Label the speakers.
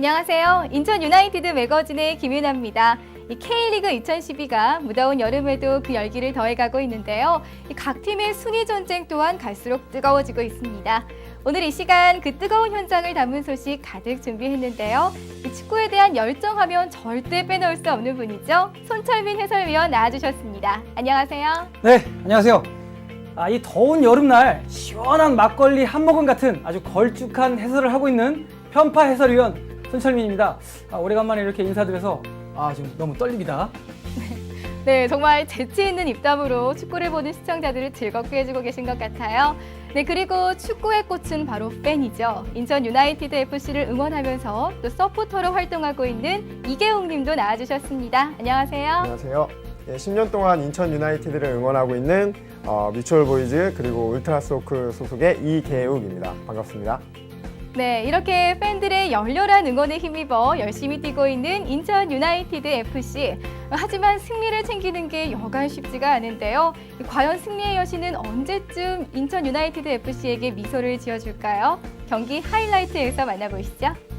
Speaker 1: 안녕하세요. 인천 유나이티드 매거진의 김윤아입니다. 이 K리그 2012가 무더운 여름에도 그 열기를 더해가고 있는데요. 이각 팀의 순위 전쟁 또한 갈수록 뜨거워지고 있습니다. 오늘 이 시간 그 뜨거운 현장을 담은 소식 가득 준비했는데요. 이 축구에 대한 열정하면 절대 빼놓을 수 없는 분이죠. 손철민 해설위원 나와주셨습니다. 안녕하세요.
Speaker 2: 네, 안녕하세요. 아, 이 더운 여름날 시원한 막걸리 한 모금 같은 아주 걸쭉한 해설을 하고 있는 편파 해설위원 손철민입니다. 아, 오래간만에 이렇게 인사드려서 아, 지금 너무 떨립니다.
Speaker 1: 네, 정말 재치 있는 입담으로 축구를 보는 시청자들을 즐겁게 해주고 계신 것 같아요. 네, 그리고 축구의 꽃은 바로 팬이죠. 인천 유나이티드 FC를 응원하면서 또 서포터로 활동하고 있는 이계웅 님도 나와주셨습니다. 안녕하세요.
Speaker 3: 안녕하세요. 예, 10년 동안 인천 유나이티드를 응원하고 있는 어, 뮤추얼 보이즈 그리고 울트라소크 소속의 이계욱입니다. 반갑습니다.
Speaker 1: 네, 이렇게 팬들의 열렬한 응원에 힘입어 열심히 뛰고 있는 인천 유나이티드 FC. 하지만 승리를 챙기는 게 여간 쉽지가 않은데요. 과연 승리의 여신은 언제쯤 인천 유나이티드 FC에게 미소를 지어줄까요? 경기 하이라이트에서 만나보시죠.